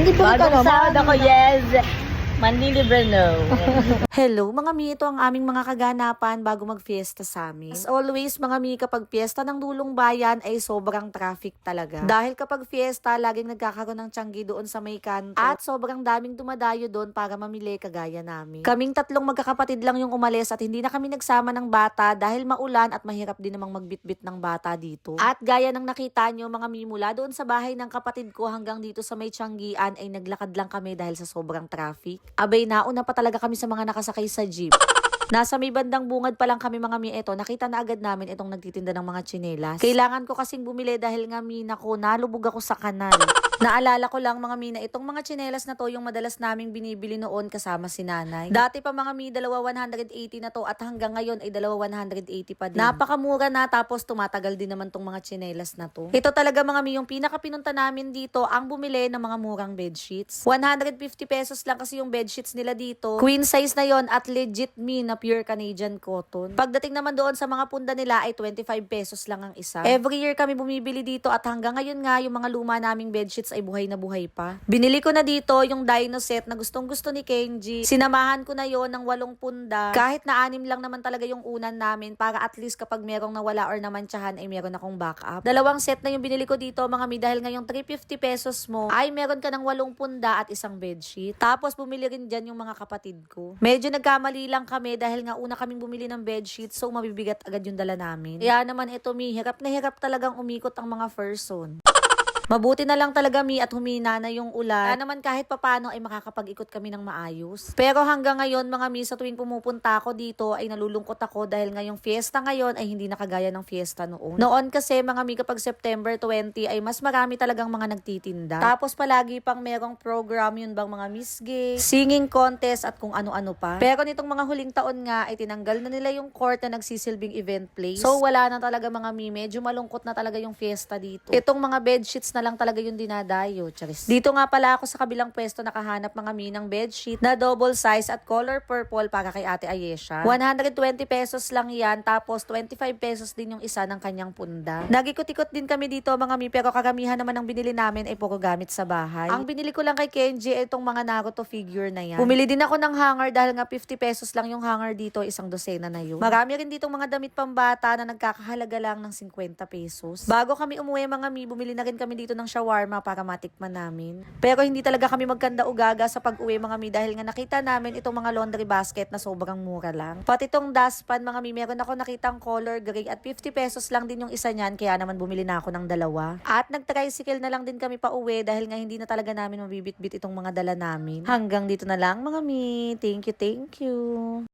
Hindi ka Bagong naman? sahod ako, yes. Manlilibre no. Hello mga mi, ito ang aming mga kaganapan bago mag-fiesta sa amin. As always mga mi, kapag fiesta ng dulong bayan ay sobrang traffic talaga. Dahil kapag fiesta, laging nagkakaroon ng tiyanggi doon sa may kanto. At sobrang daming dumadayo doon para mamili kagaya namin. Kaming tatlong magkakapatid lang yung umalis at hindi na kami nagsama ng bata dahil maulan at mahirap din namang magbitbit ng bata dito. At gaya ng nakita nyo mga mi, mula doon sa bahay ng kapatid ko hanggang dito sa may tiyanggian ay naglakad lang kami dahil sa sobrang traffic. Abay, nauna pa talaga kami sa mga nakasakay sa jeep. Nasa may bandang bungad pa lang kami mga mi eto, nakita na agad namin itong nagtitinda ng mga tsinelas. Kailangan ko kasing bumili dahil nga mi nako, nalubog ako sa kanal. Naalala ko lang mga mi na itong mga tsinelas na to yung madalas naming binibili noon kasama si nanay. Dati pa mga mi, dalawa 180 na to at hanggang ngayon ay dalawa 180 pa din. Napakamura na tapos tumatagal din naman tong mga tsinelas na to. Ito talaga mga mi, yung pinakapinunta namin dito ang bumili ng mga murang bedsheets. 150 pesos lang kasi yung bedsheets nila dito. Queen size na yon at legit mi na pure Canadian cotton. Pagdating naman doon sa mga punda nila ay 25 pesos lang ang isa. Every year kami bumibili dito at hanggang ngayon nga yung mga luma naming bedsheets ay buhay na buhay pa. Binili ko na dito yung dino set na gustong gusto ni Kenji. Sinamahan ko na yon ng walong punda. Kahit na anim lang naman talaga yung unan namin para at least kapag merong nawala or namantsahan ay meron akong backup. Dalawang set na yung binili ko dito mga mi dahil ngayong 350 pesos mo ay meron ka ng walong punda at isang bedsheet. Tapos bumili rin dyan yung mga kapatid ko. Medyo nagkamali lang kami dahil nga una kaming bumili ng bedsheet so mabibigat agad yung dala namin. Kaya naman ito mi, hirap na hirap talagang umikot ang mga person. Mabuti na lang talaga mi at humina na yung ulan. Kaya naman kahit papano ay makakapag-ikot kami ng maayos. Pero hanggang ngayon mga mi sa tuwing pumupunta ako dito ay nalulungkot ako dahil ngayong fiesta ngayon ay hindi nakagaya ng fiesta noon. Noon kasi mga mi kapag September 20 ay mas marami talagang mga nagtitinda. Tapos palagi pang merong program yun bang mga Miss Gay, singing contest at kung ano-ano pa. Pero nitong mga huling taon nga ay tinanggal na nila yung court na nagsisilbing event place. So wala na talaga mga mi, medyo malungkot na talaga yung fiesta dito. Itong mga bedsheets na lang talaga yung dinadayo. Charis. Dito nga pala ako sa kabilang pwesto nakahanap mga mi ng bedsheet na double size at color purple para kay Ate Ayesha. 120 pesos lang yan tapos 25 pesos din yung isa ng kanyang punda. Nagikot-ikot din kami dito mga mi pero karamihan naman ng binili namin ay puro gamit sa bahay. Ang binili ko lang kay Kenji ay itong mga Naruto figure na yan. Bumili din ako ng hanger dahil nga 50 pesos lang yung hanger dito, isang dosena na yun. Marami rin ditong mga damit pambata na nagkakahalaga lang ng 50 pesos. Bago kami umuwi mga mi, bumili na rin kami dito ng shawarma para matikman namin. Pero hindi talaga kami magkanda ugaga sa pag-uwi mga mi dahil nga nakita namin itong mga laundry basket na sobrang mura lang. Pati itong dustpan mga mi, meron ako nakitang color gray at 50 pesos lang din yung isa niyan kaya naman bumili na ako ng dalawa. At nag-tricycle na lang din kami pa uwi dahil nga hindi na talaga namin mabibit-bit itong mga dala namin. Hanggang dito na lang mga mi. Thank you, thank you.